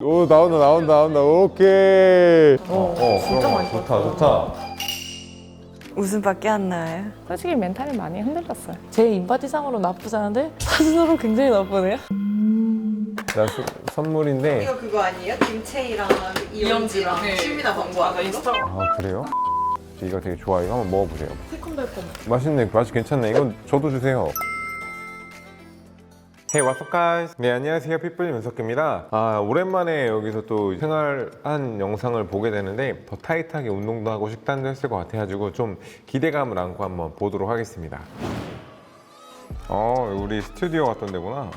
오 나온다 나온다 나온다. 오케이. 어, 진짜 많이 좋다 좋다. 웃음밖에 안 나요. 솔직히 멘탈이 많이 흔들렸어요. 제 인바디상으로 나쁘지 않은데 사진으로 굉장히 나쁘네요. 나 수- 선물인데. 이거 그거 아니에요? 김채희랑 이영지랑 취미나 광고하는 거? 아 그래요? 이거 되게 좋아 이거 한번 먹어보세요. 맛있네. 맛이 괜찮네. 이건 저도 주세요 Hey, what's up, guys? 네, 안녕하세요. 핏불 윤석입니다. 아, 오랜만에 여기서 또 생활한 영상을 보게 되는데 더 타이트하게 운동도 하고 식단도 했을 것 같아가지고 좀 기대감을 안고 한번 보도록 하겠습니다. 어, 우리 스튜디오 같던 데구나.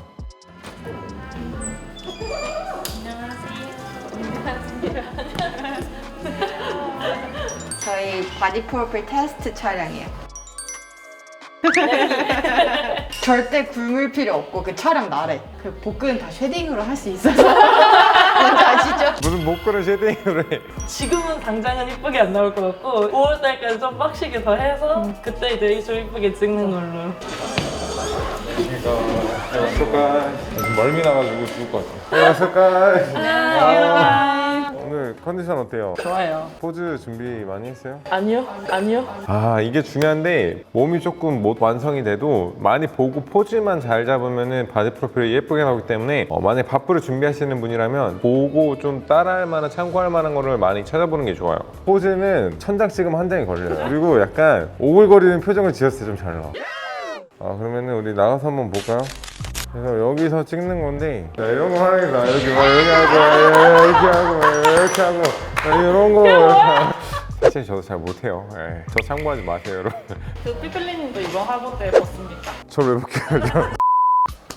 저희 바디 프로필 테스트 촬영이에요. 절대 굶을 필요 없고 그 촬영 날에 그 복근 다 쉐딩으로 할 수 있어서 뭔지 아시죠? 무슨 목걸이 쉐딩을 해. 지금은 당장은 이쁘게 안 나올 것 같고 5월달까지 좀 빡시게 더 해서 그때 이제 좀 이쁘게 찍는 걸로. 어떡할 멀미 나가지고 죽을 것 같아. 어떡할 오늘 컨디션 어때요? 좋아요. 포즈 준비 많이 했어요? 아니요, 아니요. 아 이게 중요한데 몸이 조금 못 완성이 돼도 많이 보고 포즈만 잘 잡으면은 바디 프로필이 예쁘게 나오기 때문에 어, 만약 밥부를 준비하시는 분이라면 보고 좀 따라할 만한 참고할 만한 거를 많이 찾아보는 게 좋아요 포즈는 천장 찍으면 한 장이 걸려요 그리고 약간 오글거리는 표정을 지었을 때 좀 잘 나와 아 그러면은 우리 나가서 한번 볼까요? 그래서 여기서 찍는 건데 자, 이런 거 하는 나 이렇게 막 이렇게 하고 이렇게 하고 이렇게 하고. 자, 이런 거. 이렇게 사실 저도 잘 못해요. 예, 저 참고하지 마세요 여러분. 그 삐플리님도 이번 화보 때 봤습니까? 저를 왜 볼게요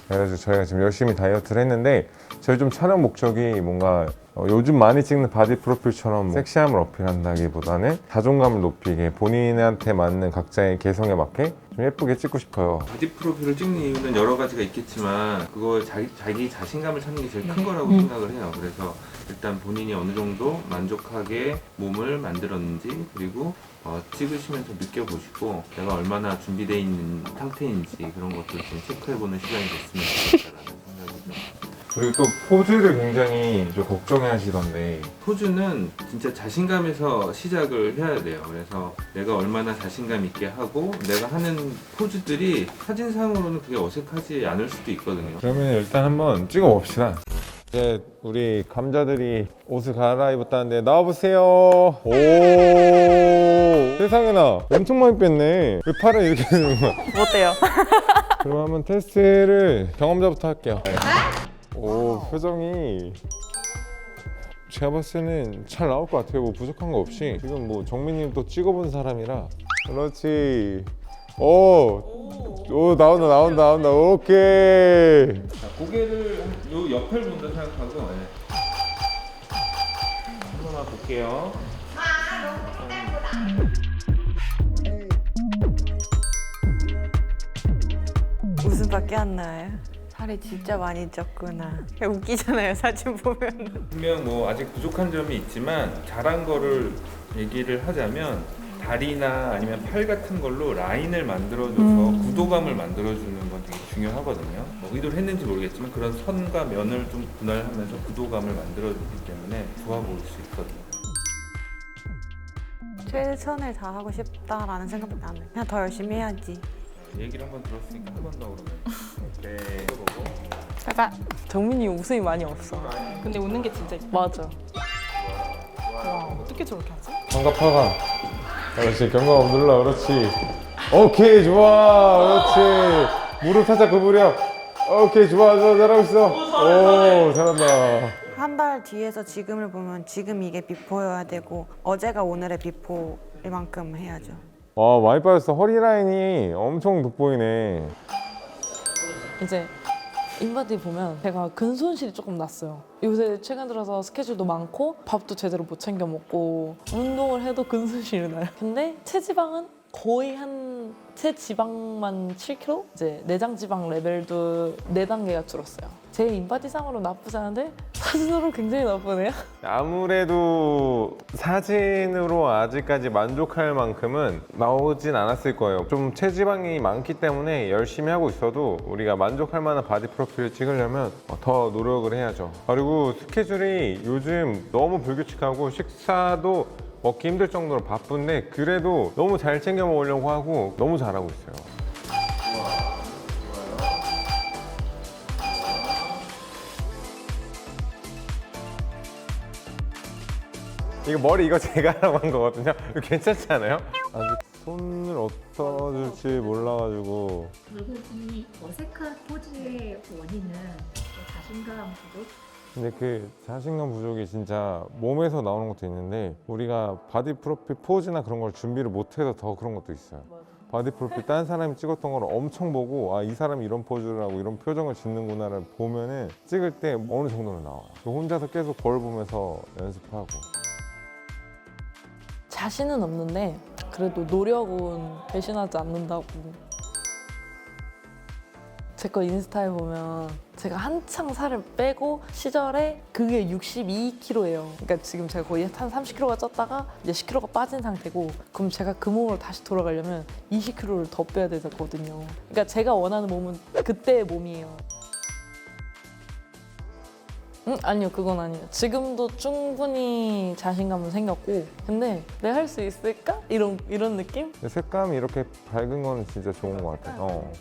그래서 저희가 지금 열심히 다이어트를 했는데 저희 좀 촬영 목적이 뭔가 어, 요즘 많이 찍는 바디 프로필처럼 섹시함을 어필한다기보다는 자존감을 높이게 본인한테 맞는 각자의 개성에 맞게 좀 예쁘게 찍고 싶어요 바디 프로필을 찍는 이유는 여러 가지가 있겠지만 그거 자기, 자기 자신감을 찾는 게 제일 큰 거라고 음. 생각을 해요. 그래서 일단 본인이 어느 정도 만족하게 몸을 만들었는지 그리고 어, 찍으시면서 느껴보시고 내가 얼마나 준비되어 있는 상태인지 그런 것들을 좀 체크해보는 시간이 됐으면 좋겠다라는. 그리고 또 포즈를 굉장히 좀 걱정해 하시던데 포즈는 진짜 자신감에서 시작을 해야 돼요. 그래서 내가 얼마나 자신감 있게 하고 내가 하는 포즈들이 사진상으로는 그게 어색하지 않을 수도 있거든요. 그러면 일단 한번 찍어 봅시다 이제 우리 감자들이 옷을 갈아입었다는데 나와보세요 오 세상에나 엄청 많이 뺐네 왜 팔을 이렇게 거야 어때요? 그럼 한번 테스트를 경험자부터 할게요. 오 표정이 제가 봤을 때는 잘 나올 것 같아요. 뭐 부족한 거 없이 지금 뭐 정민님 또 찍어본 사람이라 그렇지. 오, 오 나온다 나온다 나온다 오케이. 자, 고개를 요 옆을 본다 생각하고 예. 한 번만 볼게요. 웃음밖에 안 나요. 살이 진짜 많이 쪘구나. 웃기잖아요 사진 보면. 분명 뭐 아직 부족한 점이 있지만 잘한 거를 얘기를 하자면 다리나 아니면 팔 같은 걸로 라인을 만들어줘서 구도감을 만들어주는 건 되게 중요하거든요. 뭐 의도를 했는지 모르겠지만 그런 선과 면을 좀 분할하면서 구도감을 만들어주기 때문에 좋아 보일 수 있거든요. 최선을 다하고 싶다라는 생각밖에 안. 그냥 더 열심히 해야지. 얘기를 한번 들었으니까 한 번 더 그러면 네 보고 짜잔. 정민이 웃음이 많이 없어. 근데 웃는 게 진짜 이뻐. 맞아. 와, 어떻게 저렇게 하지? 경갑하가. 그렇지 경갑 눌러 그렇지. 오케이 좋아 그렇지. 무릎 살짝 구부려. 오케이 좋아 좋아 잘하고 있어. 오 잘한다. 한 달 뒤에서 지금을 보면 지금 이게 비포여야 되고 어제가 오늘의 비포일 만큼 해야죠. 와 많이 빠졌어 허리 라인이 엄청 돋보이네. 이제 인바디 보면 제가 근손실이 조금 났어요. 요새 최근 들어서 스케줄도 많고 밥도 제대로 못 챙겨 먹고 운동을 해도 근손실이 나요. 근데 체지방은 거의 한 체 지방만 7kg? 이제 내장 지방 레벨도 4단계가 줄었어요. 제 인바디상으로 나쁘지 않은데 사진으로 굉장히 나쁘네요. 아무래도 사진으로 아직까지 만족할 만큼은 나오진 않았을 거예요. 좀 체지방이 많기 때문에 열심히 하고 있어도 우리가 만족할 만한 바디 프로필을 찍으려면 더 노력을 해야죠. 그리고 스케줄이 요즘 너무 불규칙하고 식사도 먹기 힘들 정도로 바쁜데 그래도 너무 잘 챙겨 먹으려고 하고 너무 잘하고 있어요. 이거 머리 이거 제가 한 거거든요. 이거 괜찮지 않아요? 아직 손을 어디다 줄지 몰라가지고 이 어색한 포즈의 원인은 자신감 부족? 근데 그 자신감 부족이 진짜 몸에서 나오는 것도 있는데 우리가 바디 프로필 포즈나 그런 걸 준비를 못해서 더 그런 것도 있어요. 바디 프로필 딴 사람이 찍었던 걸 엄청 보고 아 이 사람이 이런 포즈를 하고 이런 표정을 짓는구나를 보면은 찍을 때 어느 정도는 나와요. 혼자서 계속 거울 보면서 연습하고 자신은 없는데 그래도 노력은 배신하지 않는다고. 제 거 인스타에 보면 제가 한창 살을 빼고 시절에 그게 62kg예요. 그러니까 지금 제가 거의 한 30kg가 쪘다가 이제 10kg가 빠진 상태고 그럼 제가 그 몸으로 다시 돌아가려면 20kg를 더 빼야 되거든요. 그러니까 제가 원하는 몸은 그때의 몸이에요. 음, 아니요, 그건 아니에요. 지금도 충분히 자신감은 생겼고, 근데 내가 할 수 있을까? 이런 이런 느낌? 색감이 이렇게 밝은 거는 진짜 좋은 것 같아요. 어.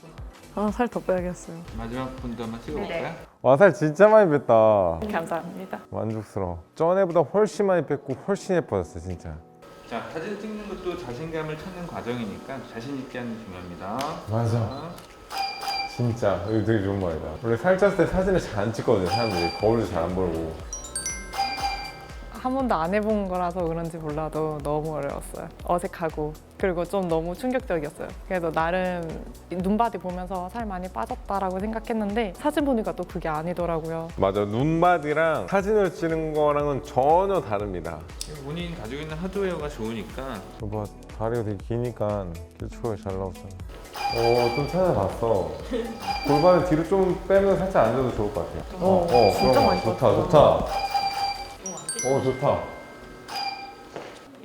아, 살 더 빼야겠어요. 마지막 분도 한번 찍어볼까요? 와 살 진짜 많이 뺐다. 감사합니다. 만족스러워. 전에보다 훨씬 많이 뺐고 훨씬 예뻐졌어 진짜. 자 사진 찍는 것도 자신감을 찾는 과정이니까 자신 있게 하는 게 중요합니다. 맞아. 자, 진짜 이거 되게 좋은 말이다. 원래 살쪘을 때 사진을 잘 안 찍거든요 사람들이 거울도 잘 안 보고. 한 번도 안 해본 거라서 그런지 몰라도 너무 어려웠어요. 어색하고 그리고 좀 너무 충격적이었어요. 그래도 나름 눈바디 보면서 살 많이 빠졌다라고 생각했는데 사진 보니까 또 그게 아니더라고요. 맞아 눈바디랑 사진을 찍는 거랑은 전혀 다릅니다. 본인 가지고 있는 하드웨어가 좋으니까 저봐 다리가 되게 기니까 길쭉하게 잘 나왔잖아. 오좀 찾아봤어. 골반을 뒤로 좀 빼면 살짝 앉아도 좋을 것 같아요. 어, 어 진짜 그런 거 많이 좋다. 좋다. 오 좋다.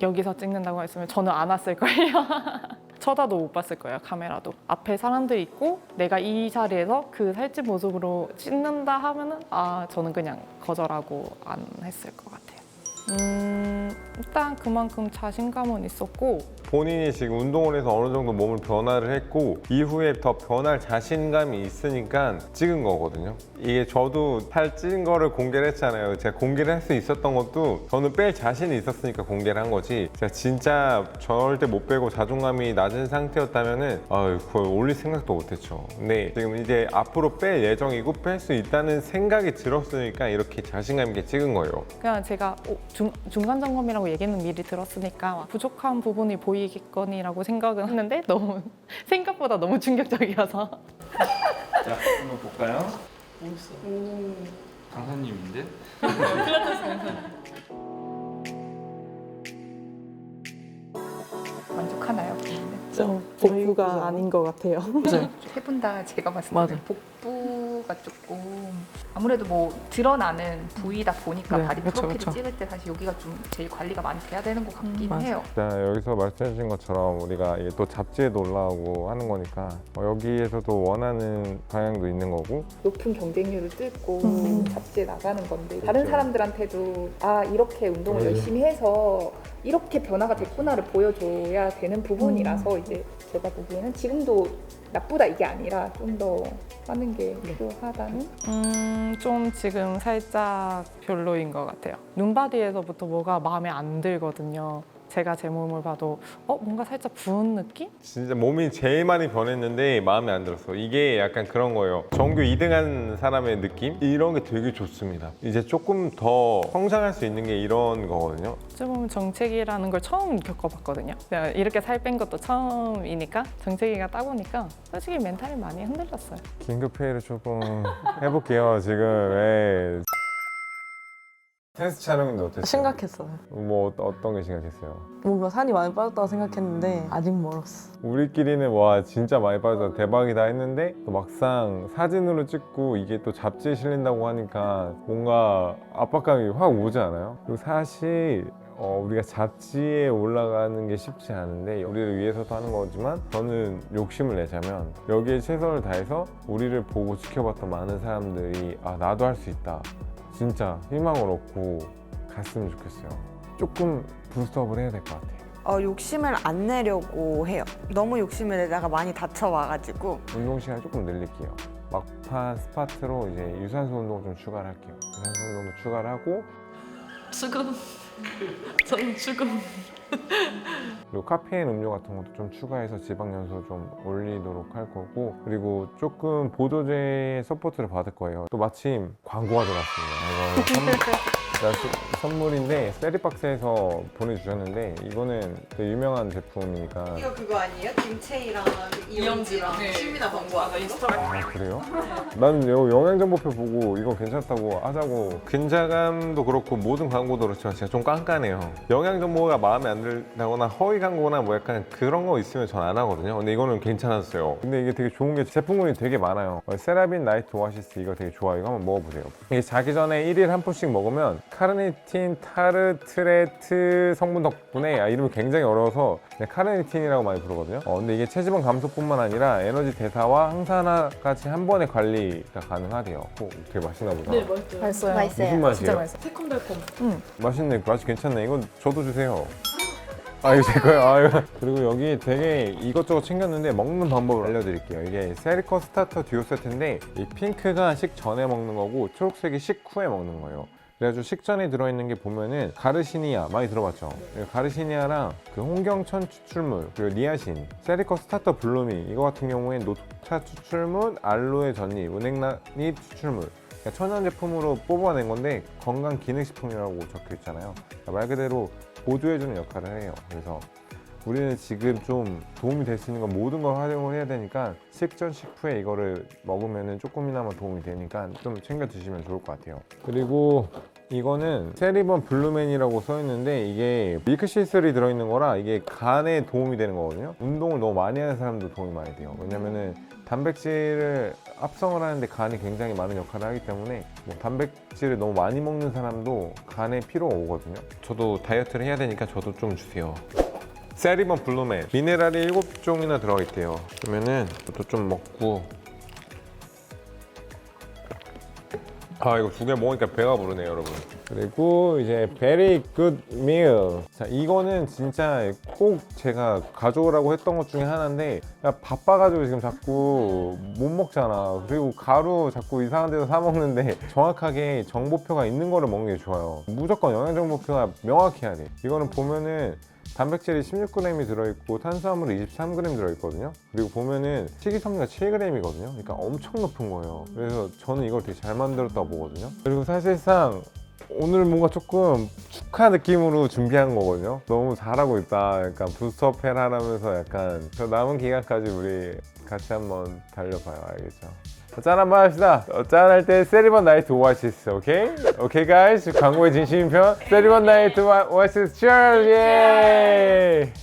여기서 찍는다고 했으면 저는 안 왔을 거예요. 쳐다도 못 봤을 거예요, 카메라도. 앞에 사람들이 있고 내가 이 자리에서 그 살찐 모습으로 찍는다 하면은 아, 저는 그냥 거절하고 안 했을 것 같아요. 음, 일단 그만큼 자신감은 있었고 본인이 지금 운동을 해서 어느 정도 몸을 변화를 했고 이후에 더 변할 자신감이 있으니까 찍은 거거든요. 이게 저도 살찐 거를 공개를 했잖아요. 제가 공개를 할 수 있었던 것도 저는 뺄 자신이 있었으니까 공개를 한 거지. 제가 진짜 절대 못 빼고 자존감이 낮은 상태였다면은 아, 그걸 올릴 생각도 못했죠. 근데 지금 이제 앞으로 뺄 예정이고 뺄 수 있다는 생각이 들었으니까 이렇게 자신감 있게 찍은 거예요. 그냥 제가 어, 중, 중간 점검이라고 얘기는 미리 들었으니까 부족한 부분이 보이겠거니라고 생각은 했는데 너무 생각보다 너무 충격적이어서 자 한번 볼까요? 강사님인데? 만족하나요? 좀 복부가 아닌 것 같아요. 맞아요. 세분 다 제가 봤을 맞아. 때 복부 가 조금 아무래도 뭐 드러나는 부위다 보니까 네, 바디 그쵸, 프로필을 그쵸. 찍을 때 사실 여기가 좀 제일 관리가 많이 돼야 되는 것 같긴 맞아. 해요. 자, 여기서 말씀해주신 것처럼 우리가 이게 또 잡지에도 올라오고 하는 거니까 어, 여기에서도 원하는 방향도 있는 거고 높은 경쟁률을 뚫고 음. 잡지에 나가는 건데 다른 사람들한테도 아 이렇게 운동을 맞아요. 열심히 해서 이렇게 변화가 됐구나를 보여줘야 되는 부분이라서 이제 제가 보기에는 지금도 나쁘다 이게 아니라 좀 더 하는 게 필요하다는 음, 좀 지금 살짝 별로인 것 같아요. 눈바디에서부터 뭐가 마음에 안 들거든요. 제가 제 몸을 봐도 어 뭔가 살짝 부은 느낌? 진짜 몸이 제일 많이 변했는데 마음에 안 들었어. 이게 약간 그런 거예요. 전교 2등한 사람의 느낌? 이런 게 되게 좋습니다. 이제 조금 더 성장할 수 있는 게 이런 거거든요. 어찌 보면 정체기라는 걸 처음 겪어봤거든요. 내가 이렇게 살 뺀 것도 처음이니까 정체기가 따보니까 솔직히 멘탈이 많이 흔들렸어요. 긴급 회의를 조금 해볼게요. 지금 왜 테스트 촬영인데 어땠어요? 심각했어요. 뭐 어- 어떤 게 심각했어요? 뭔가 살이 많이 빠졌다고 생각했는데 아직 멀었어. 우리끼리는 와 진짜 많이 빠져 대박이다 했는데 또 막상 사진으로 찍고 이게 또 잡지에 실린다고 하니까 뭔가 압박감이 확 오지 않아요? 그리고 사실 어, 우리가 잡지에 올라가는 게 쉽지 않은데 우리를 위해서도 하는 거지만 저는 욕심을 내자면 여기에 최선을 다해서 우리를 보고 지켜봤던 많은 사람들이 아 나도 할 수 있다 진짜 희망을 얻고 갔으면 좋겠어요 조금 부스트업을 해야 될 것 같아요 어, 욕심을 안 내려고 해요. 너무 욕심을 내다가 많이 다쳐와가지고 운동 시간 조금 늘릴게요. 막판 스파트로 이제 유산소 운동 좀 추가를 할게요. 유산소 운동도 추가를 하고 죽음. 저는 죽음. 그리고 카페인 음료 같은 것도 좀 추가해서 지방 연소 좀 올리도록 할 거고 그리고 조금 보조제 서포트를 받을 거예요. 또 마침 광고가 들어왔습니다. 이거 선물, 나 수- 선물인데 세리박스에서 보내주셨는데 이거는 되게 유명한 제품이니까. 이거 그거 아니에요? 김채희랑 이영지랑 취미나 광고하는 거? 아 그래요? 난 요 영양정보표 보고 이거 괜찮다고 하자고. 근자감도 그렇고 모든 광고도 그렇지만 제가 좀 깐깐해요. 영양정보가 마음에 안 들다거나 허위 광고나 뭐 약간 그런 거 있으면 전 안 하거든요. 근데 이거는 괜찮았어요. 근데 이게 되게 좋은 게 제품군이 되게 많아요. 어, 세라빈 나이트 오아시스 이거 되게 좋아요. 이거 한번 먹어보세요. 이게 자기 전에 1일 한 포씩 먹으면 카르니틴 타르트레트 성분 덕분에 아, 이름이 굉장히 어려워서 그냥 카르니틴이라고 많이 부르거든요 어, 근데 이게 체지방 감소뿐만 아니라 에너지 대사와 항산화까지 한 번에 관리가 가능하대요 오, 되게 맛있나 보다 네, 맛있어요. 맛있어요. 무슨 맛이에요? 진짜 맛있어. 새콤달콤. 맛있네 맛이 괜찮네 이건 저도 주세요 아 이거 제 거예요 아, 이거. 그리고 여기 되게 이것저것 챙겼는데 먹는 방법을 알려드릴게요 이게 세리커 스타터 듀오 세트인데 이 핑크가 식 전에 먹는 거고 초록색이 식 후에 먹는 거예요 그래가지고 식전에 들어있는 게 보면은 가르시니아 많이 들어봤죠 가르시니아랑 그 홍경천 추출물 그리고 니아신 세리커 스타터 블루미 이거 같은 경우엔 녹차 추출물 알로에 전잎 은행나니 추출물 그러니까 천연 제품으로 뽑아낸 건데 건강 기능식품이라고 적혀 있잖아요. 그러니까 말 그대로 보조해주는 역할을 해요. 그래서 우리는 지금 좀 도움이 될 수 있는 건 모든 걸 활용을 해야 되니까 식전 식후에 이거를 먹으면 조금이나마 도움이 되니까 좀 챙겨 드시면 좋을 것 같아요. 그리고 이거는 세리번 블루맨이라고 써 있는데 이게 밀크시슬이 들어있는 거라 이게 간에 도움이 되는 거거든요. 운동을 너무 많이 하는 사람도 도움이 많이 돼요. 왜냐면은 단백질을 합성을 하는데 간이 굉장히 많은 역할을 하기 때문에 뭐 단백질을 너무 많이 먹는 사람도 간에 피로가 오거든요. 저도 다이어트를 해야 되니까 저도 좀 주세요. 세리번 블루맨 미네랄이 7종이나 들어가 있대요. 그러면은 저도 좀 먹고. 아 이거 두 개 먹으니까 배가 부르네요 여러분. 그리고 이제 very good meal. 자 이거는 진짜 꼭 제가 가져오라고 했던 것 중에 하나인데 야, 바빠가지고 지금 자꾸 못 먹잖아. 그리고 가루 자꾸 이상한 데서 사 먹는데 정확하게 정보표가 있는 거를 먹는 게 좋아요. 무조건 영양 정보표가 명확해야 돼. 이거는 보면은 단백질이 16g이 들어있고 탄수화물이 23g 들어있거든요. 그리고 보면은 식이섬유가 7g이거든요. 그러니까 엄청 높은 거예요. 그래서 저는 이걸 되게 잘 만들었다고 보거든요. 그리고 사실상 오늘 뭔가 조금 축하 느낌으로 준비한 거거든요. 너무 잘하고 있다. 약간 부스트업 해라 하면서 약간 저 남은 기간까지 우리 같이 한번 달려봐요. 알겠죠? 짠 한번 합시다. 어, 짠할 때 세리번 나이트 오아시스, 오케이? 오케이, 가이즈. 광고의 진심인 편. 세리번 나이트 오아- 오아시스, cheers! 예!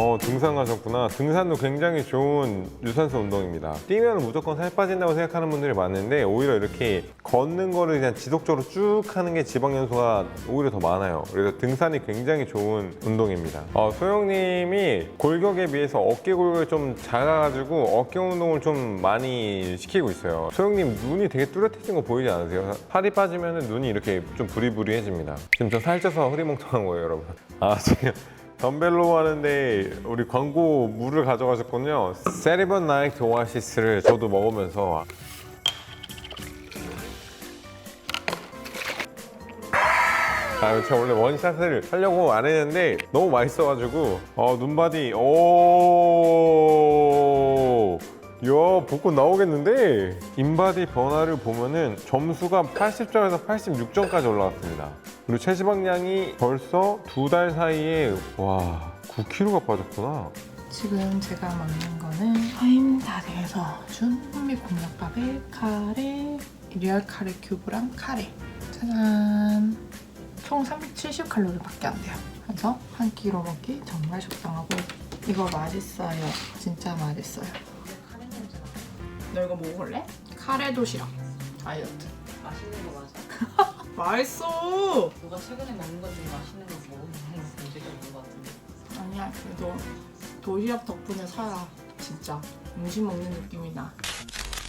어 등산 가셨구나. 등산도 굉장히 좋은 유산소 운동입니다. 뛰면 무조건 살 빠진다고 생각하는 분들이 많은데 오히려 이렇게 걷는 거를 그냥 지속적으로 쭉 하는 게 지방 연소가 오히려 더 많아요. 그래서 등산이 굉장히 좋은 운동입니다. 어, 소영님이 골격에 비해서 어깨 골격이 좀 작아가지고 어깨 운동을 좀 많이 시키고 있어요. 소영님 눈이 되게 뚜렷해진 거 보이지 않으세요? 살이 빠지면 눈이 이렇게 좀 부리부리해집니다. 지금 저 살쪄서 흐리멍텅한 거예요 여러분. 아 지금 덤벨로 하는데 우리 광고 물을 가져가셨군요. 세리번 나이트 오아시스를 저도 먹으면서 아, 제가 원래 원샷을 하려고 안 했는데 너무 맛있어가지고 어, 눈바디 오. 야, 복권 나오겠는데? 인바디 변화를 보면은 점수가 80점에서 86점까지 올라갔습니다. 그리고 체지방량이 벌써 두 달 사이에 와 9kg가 빠졌구나. 지금 제가 먹는 거는 하임다대에서 준 현미 곤약밥에 카레, 리얼 카레 큐브랑 카레. 짜잔. 총 370칼로리밖에 안 돼요. 그래서 한 끼로 먹기 정말 적당하고 이거 맛있어요. 진짜 맛있어요. 너 이거 먹을래? 카레 도시락 다이어트. 맛있는 거 맞아? 맛있어. 누가 최근에 먹는 것 중에 맛있는 거 먹어본 적이 없는 것 같은데. 아니야 그래도 도시락 덕분에 살아. 진짜 음식 먹는 느낌이 나.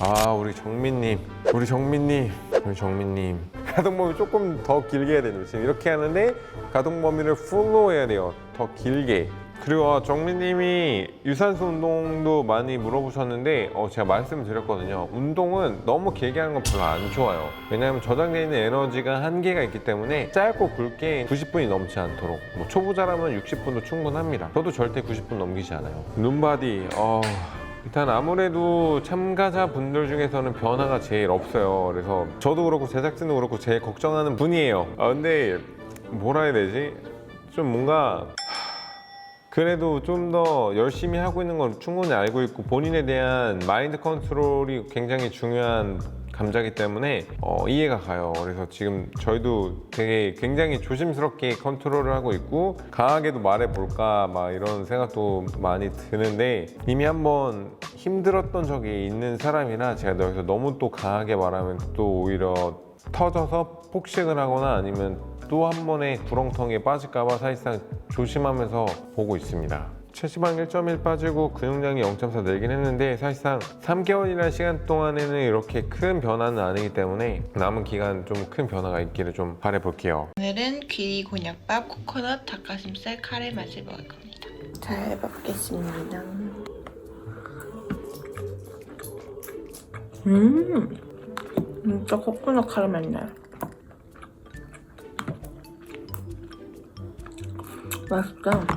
아 우리 정민님 우리 정민님 우리 정민님 가동 범위 조금 더 길게 해야 돼요 지금 이렇게 하는데 가동 범위를 풀로 해야 돼요 더 길게 그리고 정민님이 유산소 운동도 많이 물어보셨는데 어, 제가 말씀드렸거든요 운동은 너무 길게 하는 건 별로 안 좋아요 왜냐하면 저장되어 있는 에너지가 한계가 있기 때문에 짧고 굵게 90분이 넘지 않도록 뭐 초보자라면 60분도 충분합니다 저도 절대 90분 넘기지 않아요 눈바디 어... 일단 아무래도 참가자분들 중에서는 변화가 제일 없어요. 그래서 저도 그렇고 제작진도 그렇고 제일 걱정하는 분이에요. 아 근데 뭐라 해야 되지? 좀 뭔가 그래도 좀 더 열심히 하고 있는 건 충분히 알고 있고 본인에 대한 마인드 컨트롤이 굉장히 중요한 감자기 때문에 어, 이해가 가요. 그래서 지금 저희도 되게 굉장히 조심스럽게 컨트롤을 하고 있고 강하게도 말해볼까 막 이런 생각도 많이 드는데 이미 한번 힘들었던 적이 있는 사람이라 제가 여기서 너무 또 강하게 말하면 또 오히려 터져서 폭식을 하거나 아니면 또 한 번에 구렁텅이에 빠질까봐 사실상 조심하면서 보고 있습니다. 체지방 1.1 빠지고 근육량이 0.4 늘긴 했는데 사실상 3개월이라는 시간 동안에는 이렇게 큰 변화는 아니기 때문에 남은 기간 좀 큰 변화가 있기를 좀 바라볼게요. 오늘은 귀리 곤약밥, 코코넛, 닭가슴살, 카레 맛을 먹을 겁니다. 잘 먹겠습니다. 음, 진짜 코코넛 맛나요. 맛있다.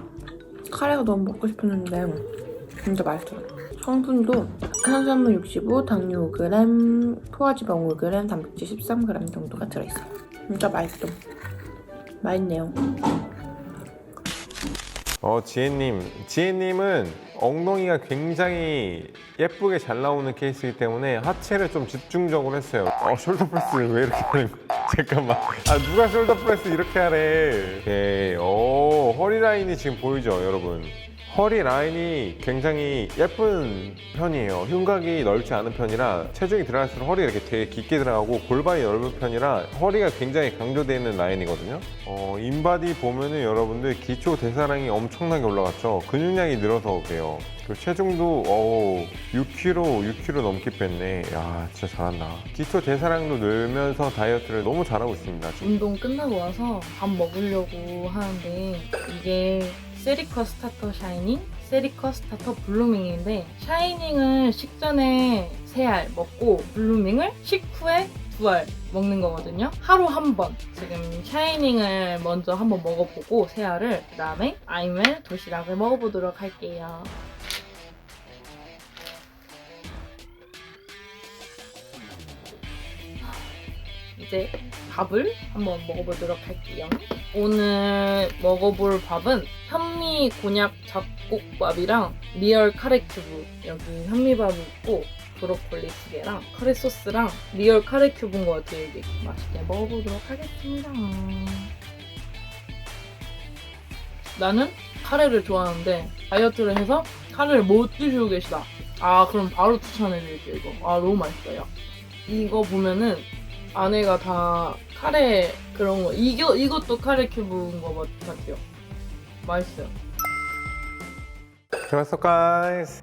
카레가 너무 먹고 싶었는데 진짜 맛있어요. 성분도 탄수화물 65, 당류 5g, 포화지방 5g, 단백질 13g 정도가 들어있어요. 진짜 맛있어. 맛있네요. 어, 지혜님. 지혜님은 엉덩이가 굉장히 예쁘게 잘 나오는 케이스이기 때문에 하체를 좀 집중적으로 했어요. 어, 숄더 프레스를 왜 이렇게 하는 거야? 잠깐만. 아, 누가 숄더 프레스 이렇게 하래. 오케이. 오, 허리 라인이 지금 보이죠, 여러분? 허리 라인이 굉장히 예쁜 편이에요. 흉곽이 넓지 않은 편이라 체중이 들어갈수록 허리가 이렇게 되게 깊게 들어가고 골반이 넓은 편이라 허리가 굉장히 강조되어 있는 라인이거든요. 어, 인바디 보면은 여러분들 기초 대사량이 엄청나게 올라갔죠. 근육량이 늘어서 그래요. 그리고 체중도 어우 6kg, 6kg 넘게 뺐네. 야 진짜 잘한다. 기초 대사량도 늘면서 다이어트를 너무 잘하고 있습니다. 지금. 운동 끝나고 와서 밥 먹으려고 하는데 이게 세리커 스타터 샤이닝, 세리커 스타터 블루밍인데 샤이닝을 식전에 세알 먹고 블루밍을 식후에 두알 먹는 거거든요. 하루 한 번. 지금 샤이닝을 먼저 한번 먹어보고 세 알을 그 다음에 아임을 도시락을 먹어보도록 할게요. 이제 밥을 한번 먹어보도록 할게요. 오늘 먹어볼 밥은 현미 곤약 잡곡밥이랑 리얼 카레 큐브 여기 현미밥이 있고 브로콜리 두 개랑 카레 소스랑 리얼 카레 큐브인 것 같아요. 이게 맛있게 먹어보도록 하겠습니다. 나는 카레를 좋아하는데 다이어트를 해서 카레를 못 드시고 계시다. 아 그럼 바로 추천해드릴게요 이거. 아 너무 맛있어요. 이거 보면은 안에가 다 카레 그런 거 이거 이것도 카레 큐브인 거 같- 같아요. 맛있어요. 그래서 가이스.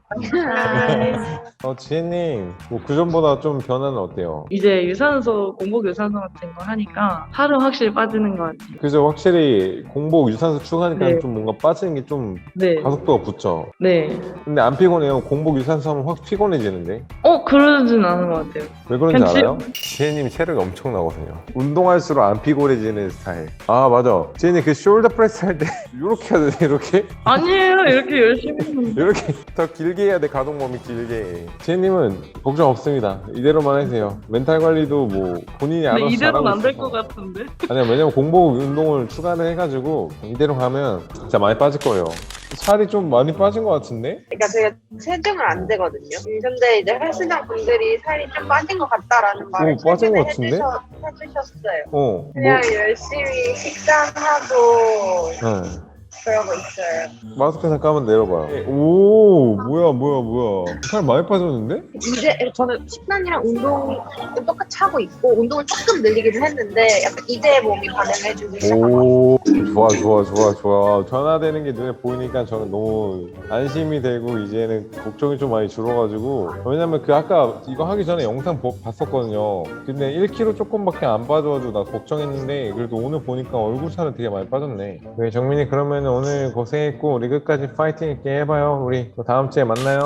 어 지혜님 뭐 그전보다 좀 변화는 어때요? 이제 유산소 공복 유산소 같은 거 하니까 살은 확실히 빠지는 것 같아요. 그죠 확실히 공복 유산소 추가하니까 네. 좀 뭔가 빠지는 게 좀 네, 가속도가 붙죠. 네. 근데 안 피곤해요. 공복 유산소 하면 확 피곤해지는데 어 그러진 않은 것 같아요. 왜 그런지 괜찮- 알아요? 지혜님이 체력이 엄청 나거든요. 운동할수록 안 피곤해지는 스타일. 아 맞아. 지혜님 그 숄더 프레스 할 때 이렇게 하더니 이렇게 아니에요 이렇게 열심히 이렇게 더 길게 해야 돼 가동 범위 길게. 제님은 걱정 없습니다. 이대로만 하세요. 멘탈 관리도 뭐 본인이 알아서 근데 이대로는 잘하고 안될 있어서. 것 같은데. 아니요 왜냐면 공복 운동을 추가를 해가지고 이대로 가면 진짜 많이 빠질 거예요. 살이 좀 많이 빠진 것 같은데? 그러니까 제가 체중을 안 재거든요. 음, 근데 이제 헬스장 분들이 살이 좀 빠진 것 같다라는 말을 어, 빠진 것 최근에 같은데? 해주셔, 해주셨어요. 어. 뭐, 그냥 열심히 식단하고 네. 그러고 있어요. 마스크 잠깐만 내려봐요. 오 뭐야 뭐야 뭐야. 살 많이 빠졌는데? 이제 저는 식단이랑 운동 똑같이 하고 있고 운동을 조금 늘리기는 했는데 약간 이제 몸이 반응해주기 시작한 것. 오 좋아 좋아 좋아 좋아 변화되는 게 눈에 보이니까 저는 너무 안심이 되고 이제는 걱정이 좀 많이 줄어가지고 왜냐면 그 아까 이거 하기 전에 영상 보- 봤었거든요 근데 1kg 조금밖에 안 빠져가지고 나 걱정했는데 그래도 오늘 보니까 얼굴 살은 되게 많이 빠졌네 네 정민이 그러면 오늘 고생했고 우리 끝까지 파이팅 있게 해봐요. 우리 또 다음 주에 만나요.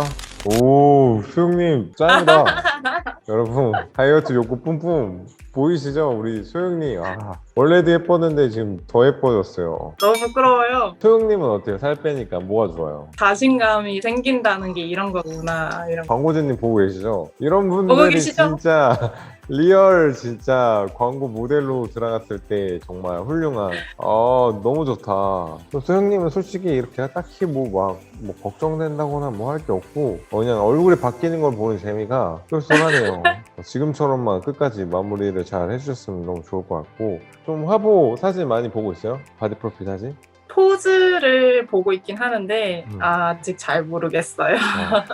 오 수영님 짱이다. 여러분 다이어트 욕구 뿜뿜. 보이시죠? 우리 소영님. 아 원래도 예뻤는데 지금 더 예뻐졌어요. 너무 부끄러워요. 소영님은 어때요? 살 빼니까 뭐가 좋아요? 자신감이 생긴다는 게 이런 거구나. 이런 거. 광고주님 보고 계시죠? 이런 보고 분들이 계시죠? 진짜 리얼 진짜 광고 모델로 들어갔을 때 정말 훌륭한 아 너무 좋다 또 소영님은 솔직히 이렇게 딱히 뭐막 뭐 걱정된다거나 뭐 할 게 없고 그냥 얼굴이 바뀌는 걸 보는 재미가 쏠쏠하네요 지금처럼만 끝까지 마무리를 잘 해주셨으면 너무 좋을 것 같고 좀 화보 사진 많이 보고 있어요? 바디 프로필 사진? 포즈를 보고 있긴 하는데 음. 아직 잘 모르겠어요.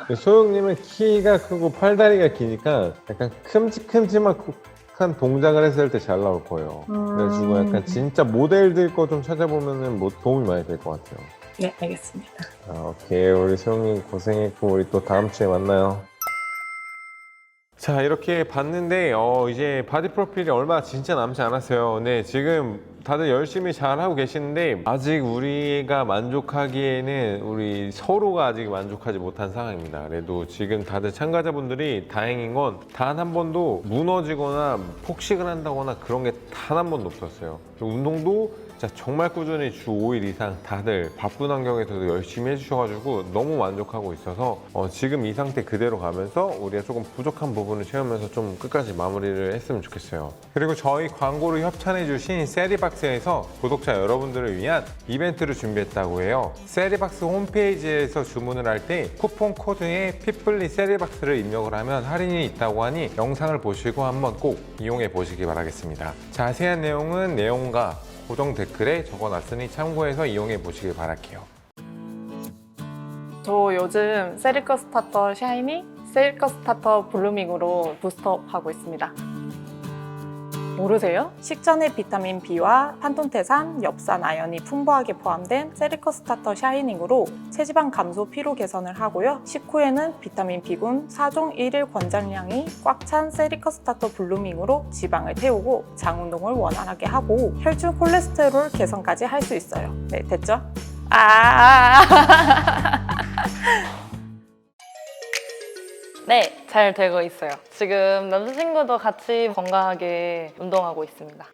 어. 소영님은 키가 크고 팔다리가 기니까 약간 큼직큼직한 동작을 했을 때 잘 나올 거예요. 그래가지고 음. 약간 진짜 모델들 거 좀 찾아보면은 뭐 도움이 많이 될 것 같아요. 네, 알겠습니다. 아, 오케이 우리 소영님 고생했고 우리 또 다음 주에 만나요. 자 이렇게 봤는데 어, 이제 바디 프로필이 얼마 진짜 남지 않았어요. 근데 지금 다들 열심히 잘 하고 계시는데 아직 우리가 만족하기에는 우리 서로가 아직 만족하지 못한 상황입니다. 그래도 지금 다들 참가자분들이 다행인 건 단 한 번도 무너지거나 폭식을 한다거나 그런 게 단 한 번도 없었어요. 운동도 진짜 정말 꾸준히 주 5일 이상 다들 바쁜 환경에서도 열심히 해주셔가지고 너무 만족하고 있어서 어, 지금 이 상태 그대로 가면서 우리가 조금 부족한 부분을 채우면서 좀 끝까지 마무리를 했으면 좋겠어요. 그리고 저희 광고를 협찬해주신 세리 박스에서 구독자 여러분들을 위한 이벤트를 준비했다고 해요. 세리박스 홈페이지에서 주문을 할 때 쿠폰 코드에 피플리 세리박스를 입력을 하면 할인이 있다고 하니 영상을 보시고 한번 꼭 이용해 보시기 바라겠습니다. 자세한 내용은 내용과 고정 댓글에 적어놨으니 참고해서 이용해 보시길 바랄게요. 저 요즘 세리커 스타터 샤이니, 세리커 스타터 블루밍으로 부스트업 하고 있습니다. 모르세요? 식전에 비타민 B와 판톤테산, 엽산, 아연이 풍부하게 포함된 세리커 스타터 샤이닝으로 체지방 감소 피로 개선을 하고요. 식후에는 비타민 B군 4종 1일 권장량이 꽉 찬 세리커 스타터 블루밍으로 지방을 태우고 장 운동을 원활하게 하고 혈중 콜레스테롤 개선까지 할 수 있어요. 네, 됐죠? 아. 네, 잘 되고 있어요. 지금 남자친구도 같이 건강하게 운동하고 있습니다.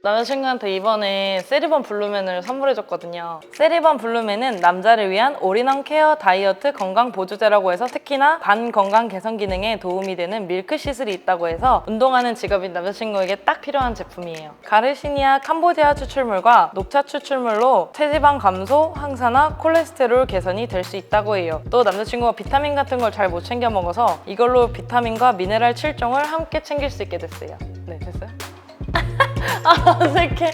남자친구한테 이번에 세리번 블루맨을 선물해줬거든요. 세리번 블루맨은 남자를 위한 올인원 케어 다이어트 건강 보조제라고 해서 특히나 간 건강 개선 기능에 도움이 되는 밀크 시슬이 있다고 해서 운동하는 직업인 남자친구에게 딱 필요한 제품이에요. 가르시니아 캄보디아 추출물과 녹차 추출물로 체지방 감소, 항산화, 콜레스테롤 개선이 될 수 있다고 해요. 또 남자친구가 비타민 같은 걸 잘 못 챙겨 먹어서 이걸로 비타민과 미네랄 7종을 함께 챙길 수 있게 됐어요. 네, 됐어요? 아, 어색해.